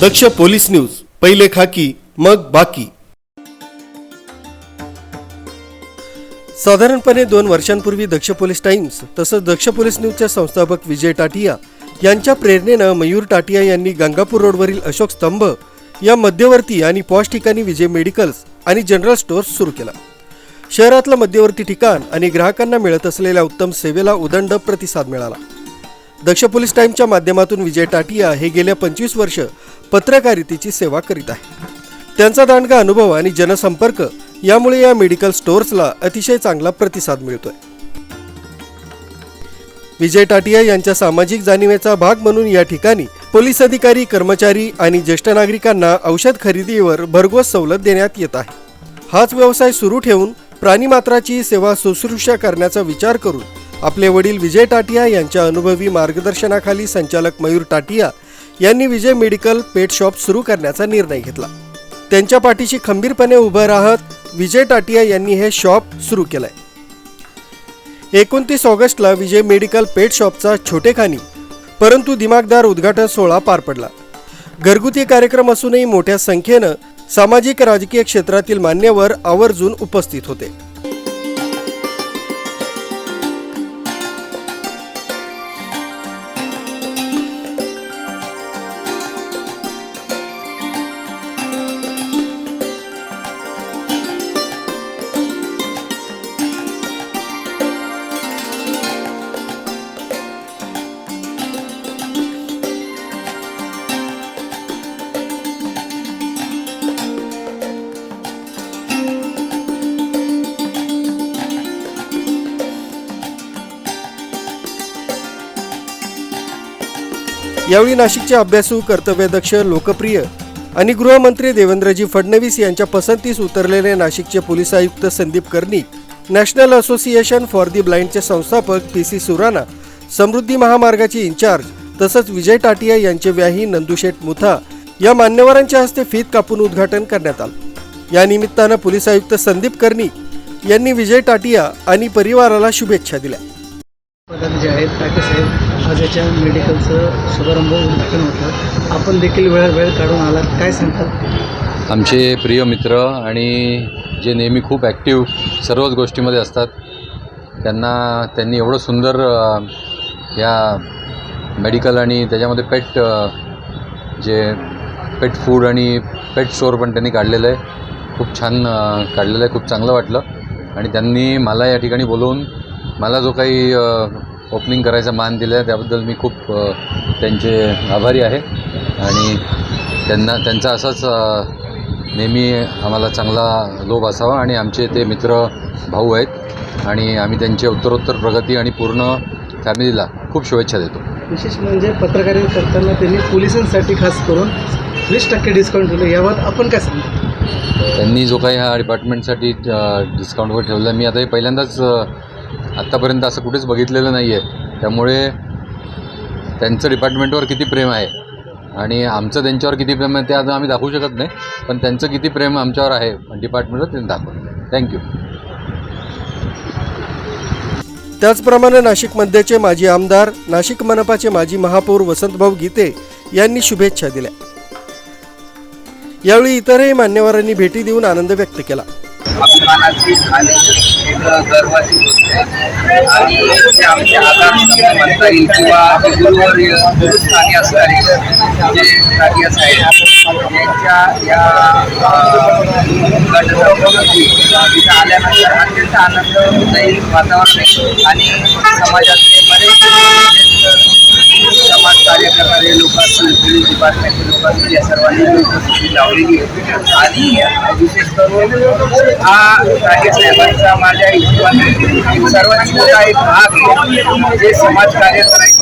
दक्ष police news पहिले खाकी मग बाकी. साधारणपणे दोन वर्षांपूर्वी दक्ष पोलीस टाइम्स तसंच दक्ष पोलीस न्यूजचे संस्थापक विजय टाटिया यांच्या प्रेरणेनं मयूर टाटिया यांनी गंगापूर रोडवरील अशोक स्तंभ या मध्यवर्ती आणि पॉश ठिकाणी विजय मेडिकल्स आणि जनरल स्टोअर्स सुरू केला. शहरातलं मध्यवर्ती ठिकाण आणि ग्राहकांना मिळत असलेल्या उत्तम सेवेला उदंड प्रतिसाद मिळाला. दक्ष पोलीस टाइमच्या माध्यमातून विजय टाटिया हे गेल्या पंचवीस वर्ष पत्रकारितेची सेवा करीत आहे त्यांचा दांडगा अनुभव आणि जनसंपर्क यामुळे या मेडिकल स्टोअर्सला अतिशय चांगला प्रतिसाद मिळतोय. विजय टाटिया यांच्या सामाजिक जाणीवेचा भाग म्हणून या ठिकाणी पोलीस अधिकारी कर्मचारी आणि ज्येष्ठ नागरिकांना औषध खरेदीवर भरघोस सवलत देण्यात येत आहे. हाच व्यवसाय सुरू ठेवून प्राणीमात्राची सेवा शुश्रूषा करण्याचा विचार करून आपले वडील विजय टाटिया यांच्या अनुभवी मार्गदर्शनाखाली संचालक मयूर टाटिया यांनी विजय मेडिकल पेट शॉप सुरू करण्याचा निर्णय घेतला. त्यांच्या पाठीशी खंबीरपणे उभं राहत विजय टाटिया यांनी हे शॉप सुरू केलंय. एकोणतीस ऑगस्टला विजय मेडिकल पेट शॉपचा छोटेखानी परंतु दिमागदार उद्घाटन सोहळा पार पडला. घरगुती कार्यक्रम असूनही मोठ्या संख्येनं सामाजिक राजकीय क्षेत्रातील मान्यवर आवर्जून उपस्थित होते. यावेळी नाशिकचे अभ्यासू कर्तव्यदक्ष लोकप्रिय आणि गृहमंत्री देवेंद्रजी फडणवीस यांच्या पसंतीस उतरलेले नाशिकचे पोलीस आयुक्त Sandeep Karnik National Association for the ब्लाइंडचे संस्थापक पी सी सुराणा समृद्धी महामार्गाचे इन्चार्ज तसंच विजय टाटिया यांचे व्याही नंदुशेठ मुथा या मान्यवरांच्या हस्ते फीत कापून उद्घाटन करण्यात आलं. या निमित्तानं पोलीस आयुक्त संदीप कर्णिक यांनी विजय टाटिया आणि परिवाराला शुभेच्छा दिल्या. प्रधान मेडिकलचं शुभारंभ उद्घाटन होतं. आपण देखील वेळ वेळ काढून आलात. काय सांगतात? आमचे प्रिय मित्र आणि जे नेहमी खूप ॲक्टिव्ह सर्वच गोष्टीमध्ये असतात त्यांना त्यांनी एवढं सुंदर या मेडिकल आणि त्याच्यामध्ये पेट जे पेट फूड आणि पेट स्टोअर पण त्यांनी काढलेलं आहे. खूप छान काढलेलं आहे. खूप चांगलं वाटलं. आणि त्यांनी मला या ठिकाणी बोलवून मला जो काही ओपनिंग करायचा मान दिला आहे त्याबद्दल मी खूप त्यांचे आभारी आहे. आणि त्यांना त्यांचा असाच नेहमी आम्हाला चांगला लोभ असावा आणि आमचे ते मित्र भाऊ आहेत. आणि आम्ही त्यांची उत्तरोत्तर प्रगती आणि पूर्ण फॅमिलीला खूप शुभेच्छा देतो. विशेष म्हणजे पत्रकारिता करताना त्यांनी पोलिसांसाठी खास करून वीस टक्के डिस्काउंट दिलं. याबाबत आपण काय सांगता त्यांनी जो काही ह्या डिपार्टमेंटसाठी डिस्काउंटवर ठेवलं मी आता हे पहिल्यांदाच आत्तापर्यंत असं कुठेच बघितलेलं नाही आहे त्यामुळे त्यांचं डिपार्टमेंटवर किती प्रेम आहे? आणि आमचं त्यांच्यावर किती प्रेम आहे ते आता आम्ही दाखवू शकत नाही. पण त्यांचं किती प्रेम आमच्यावर आहे डिपार्टमेंटवर त्यांनी दाखवलं. थँक्यू त्याचप्रमाणे नाशिक मध्यचे माजी आमदार नाशिक मनपाचे माजी महापौर वसंतभाऊ गीते यांनी शुभेच्छा दिल्या. यावेळी इतरही मान्यवरांनी भेटी देऊन आनंद व्यक्त केला. अभिमानाची आणि एक गर्वाची गोष्ट आहे. आणि ते आमचे आधार म्हणता येईल किंवा गुरुवर्य स्थानी असणारे जे कार्य साहेब यांच्या या गटप्रमुखांची आल्यानंतर अत्यंत आनंददायी वातावरण आहे. आणि समाजातले बरेच समाज कार्य करणारे पोलीस या सर्वांनी उपस्थिती लावलेली आणि विशेष करून हा राजे साहेबांचा माझ्या हिशोबाने एक मोठा एक भाग आहे जे समाज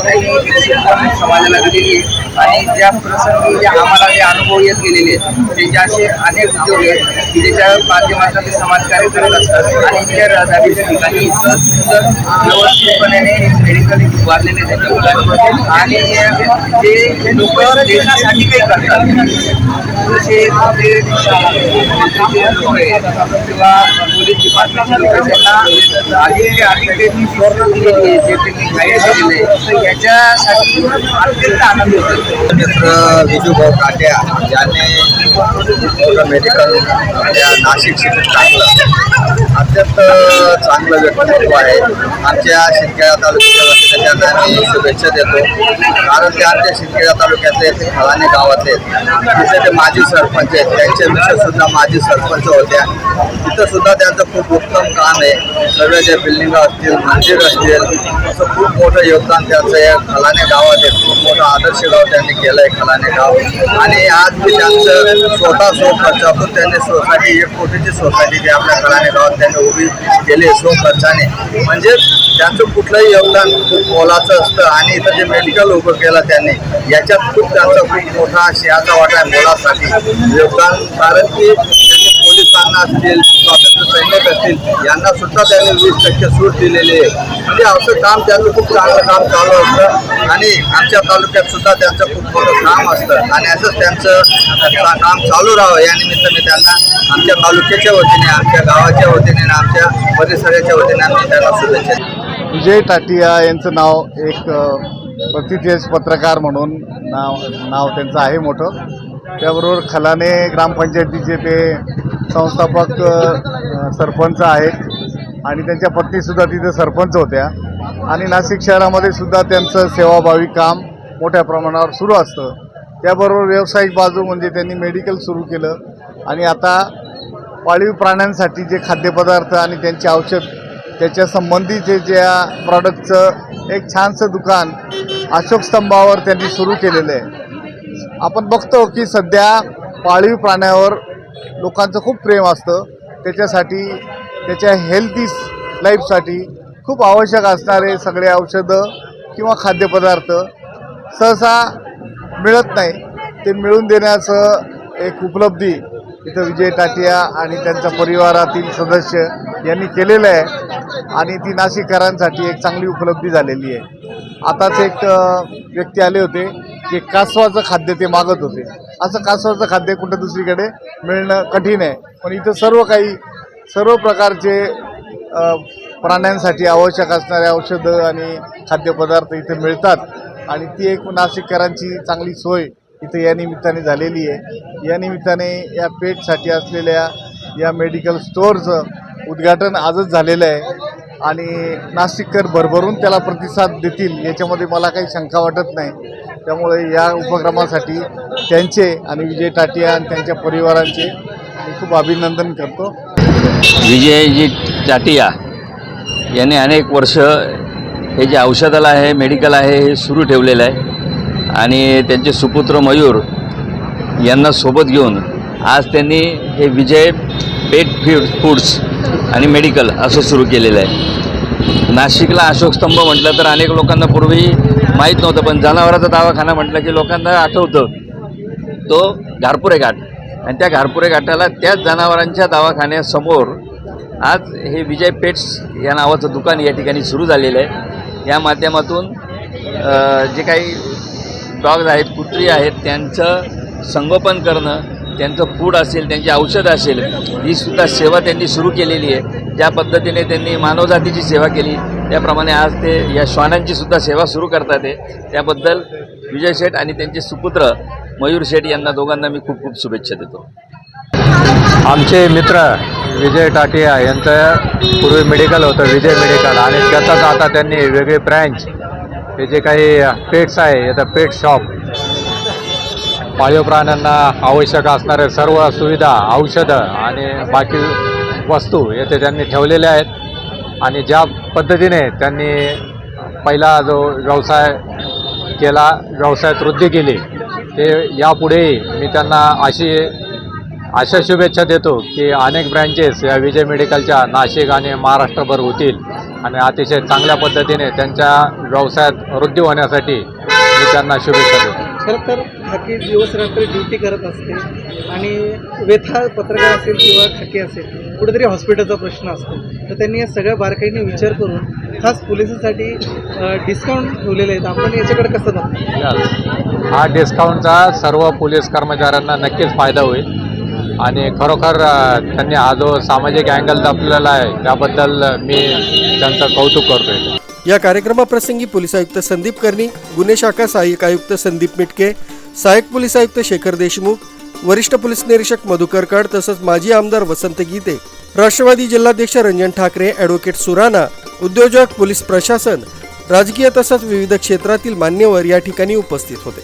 कार्य समाजाला दिलेली आहे आणि ज्या प्रसंगी जे आम्हाला जे अनुभव येत गेलेले आहेत त्याचे असे अनेक उद्योग आहेत की ज्याच्या माध्यमातून ते समाजकार्य करत असतात. आणि त्या रहदारीच्या ठिकाणी व्यवस्थितपणे मेडिकल उभारलेले त्यांच्या मुलांमध्ये आणि ते लोक देशासाठी काही करतात. जसे ते किंवा पोलीस डिपार्टमेंटचे लोक अधिक त्यांना स्वर्ण जे जे त्यांनी काही केलेले त्याच्यासाठी याच्यासाठी अत्यंत आनंद होतो. मित्र विजूभाऊ काट्या याने मेडिकल या नाशिक सिटीत टाकलं. अत्यंत चांगलं व्यक्तिमत्व आहे. आमच्या शिंदखेडा तालुक्याच्या वतीने त्यांना मी शुभेच्छा देतो. कारण ते आमच्या शिंदखेडा तालुक्यातले ते खळाने गावातले आहेत. तिथे ते माजी सरपंच आहेत. त्यांचे मिसेस माजी सरपंच होत्या. तिथंसुद्धा त्यांचं खूप उत्तम काम आहे. सर्व जे बिल्डिंग असतील मंदिर असतील असं खूप मोठं योगदान त्यांचं या खलाने गावात आहे. खूप मोठं आदर्श गाव त्यांनी केलं आहे खलाने गाव. आणि आज मी त्यांचं स्वतः सो खर्चातून त्यांनी सोसायटी एक कोटीची सोसायटी जी आपल्या खलाने गावात त्यांनी उभी केली आहे स्व खर्चाने म्हणजे त्यांचं कुठलंही योगदान खूप मोलाचं असतं आणि इथं जे मेडिकल उभं केलं त्यांनी याच्यात खूप त्यांचा खूप मोठा शेहाचा वाटा आहे मोलासाठी. योगदान कारण की त्यांनी पोलिसांना असतील स्वातंत्र्य सैनिक असतील यांना सुद्धा त्यांनी वीस टक्के सूट दिलेली आहे. म्हणजे असं काम त्यांचं खूप चांगलं काम चालू असतं आणि आमच्या तालुक्यात सुद्धा त्यांचं खूप मोठं काम असतं. आणि असंच त्यांचं काम चालू राहावं या निमित्ताने त्यांना आमच्या तालुक्याच्या वतीने आमच्या गावाच्या वतीने आणि आमच्या परिसराच्या वतीने आम्ही त्यांना शुभेच्छा विजय टाटिया यांचं नाव एक अ, पत्रकार म्हणून नाव नाव त्यांचं आहे मोठं. त्याबरोबर खलाने ग्रामपंचायतीचे ते संस्थापक सरपंच आहेत. आणि त्यांच्या पत्नीसुद्धा तिथे सरपंच होत्या. आणि नाशिक शहरामध्ये सुद्धा त्यांचं सेवाभावी काम मोठ्या प्रमाणावर सुरू असतं. त्याबरोबर व्यावसायिक बाजू म्हणजे त्यांनी मेडिकल सुरू केलं. आणि आता पाळीव प्राण्यांसाठी जे खाद्यपदार्थ आणि त्यांचे औषध त्याच्या संबंधीचे ज्या प्रॉडक्टचं एक छानसं दुकान अशोक स्तंभावर त्यांनी सुरू केलेलं आहे. आपण बघतो की सध्या पाळीव प्राण्यावर लोकांचं खूप प्रेम असतं. त्याच्यासाठी त्याच्या हेल्थी लाईफसाठी खूप आवश्यक असणारे सगळे औषधं किंवा खाद्यपदार्थ सहसा मिळत नाही. ते मिळून देण्याचं एक उपलब्धी इथं विजय टाटिया आणि त्यांच्या परिवारातील सदस्य यांनी केलेलं आहे. आणि ती नाशिककरांसाठी एक चांगली उपलब्धी झालेली आहे. आताच एक व्यक्ती आले होते की कासवाचं खाद्य ते मागत होते. असं कासवाचं खाद्य कुठं दुसरीकडे मिळणं कठीण आहे. पण इथं सर्व काही सर्व प्रकारचे प्राण्यांसाठी आवश्यक असणारे औषधं आणि खाद्यपदार्थ इथे मिळतात. आणि ती एक नाशिककरांची चांगली सोय इथं या निमित्ताने झालेली आहे. या निमित्ताने या पेटसाठी असलेल्या या मेडिकल स्टोअरचं उद्घाटन आजच झालेलं आहे. आणि नाशिककर भरभरून त्याला प्रतिसाद देतील याच्यामध्ये मला काही शंका वाटत नाही. त्यामुळे या उपक्रमासाठी त्यांचे आणि विजय टाटिया आणि त्यांच्या परिवारांचे मी खूप अभिनंदन करतो. विजयजी टाटिया यांनी अनेक वर्ष हे जे औषधाला आहे मेडिकल आहे हे सुरू ठेवलेलं आहे. आणि त्यांचे सुपुत्र मयूर यांना सोबत घेऊन आज त्यांनी हे विजय पेट फीड फूड्स आणि मेडिकल असं सुरू केलेलं आहे. नाशिकला अशोकस्तंभ म्हटलं तर अनेक लोकांना पूर्वी माहीत नव्हतं पण जनावराचा दवाखाना म्हटलं की लोकांना आठवतं. तो घारपुरे घाट. आणि त्या घारपुरे घाटाला त्याच जनावरांच्या दवाखान्यासमोर आज हे विजय पेट्स या नावाचं दुकान या ठिकाणी सुरू झालेलं आहे. या माध्यमातून जे काही डॉग्ज आहेत कुत्री आहेत त्यांचं संगोपन करणं त्यांचं फूड असेल त्यांची औषधं असेल ही सुद्धा सेवा त्यांनी सुरू केलेली आहे. ज्या पद्धतीने त्यांनी मानवजातीची सेवा केली त्याप्रमाणे आज ते या श्वानांची सुद्धा सेवा सुरू करतात आहे त्याबद्दल विजय शेठ आणि त्यांचे सुपुत्र मयूर शेठ यांना दोघांना मी खूप खूप शुभेच्छा देतो. आमचे मित्र विजय टाटिया यांचं पूर्वी मेडिकल होतं विजय मेडिकल आणि त्याचाच आता त्यांनी वेगळे ब्रँच हे जे काही पेट्स आहे याचं पेट शॉप पाळीव प्राण्यांना आवश्यक असणाऱ्या सर्व सुविधा औषधं आणि बाकी वस्तू येथे त्यांनी ठेवलेल्या आहेत. आणि ज्या पद्धतीने त्यांनी पहिला जो व्यवसाय केला व्यवसायात वृद्धी केली ते यापुढेही मी त्यांना अशी अशा शुभेच्छा देतो की अनेक ब्रँचेस या विजय मेडिकलच्या नाशिक आणि महाराष्ट्रभर होतील. आणि अतिशय चांगल्या पद्धतीने त्यांच्या व्यवसायात वृद्धी होण्यासाठी मी त्यांना शुभेच्छा देतो. खरं तर खाकी दिवस रात्र ड्युटी करत असते आणि व्यथा पत्रकार असेल किंवा खाकी असेल कुठेतरी हॉस्पिटलचा प्रश्न असतो. तर त्यांनी या सगळ्या बारकाईने विचार करून खास पोलिसांसाठी डिस्काउंट ठेवलेले आहेत. आपण याच्याकडे कसं बघतो? हा डिस्काउंटचा सर्व पोलीस कर्मचाऱ्यांना नक्कीच फायदा होईल. आणि खरोखर त्यांनी हा जो सामाजिक अँगल दाखवलेला आहे त्याबद्दल मी त्यांचं कौतुक करतोय. या कार्यक्रमाप्रसंगी पोलीस आयुक्त संदीप कर्णी गुन्हे शाखा सहाय्यक आयुक्त संदीप मिटके सहाय्यक पोलीस आयुक्त शेखर देशमुख वरिष्ठ पोलीस निरीक्षक मधुकर कड तसंच माजी आमदार वसंत गीते राष्ट्रवादी जिल्हाध्यक्ष रंजन ठाकरे ॲडव्होकेट सुराणा उद्योजक पोलीस प्रशासन राजकीय तसंच विविध क्षेत्रातील मान्यवर या ठिकाणी उपस्थित होते.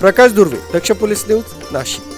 Prakash Durve Daksh police news Nashik.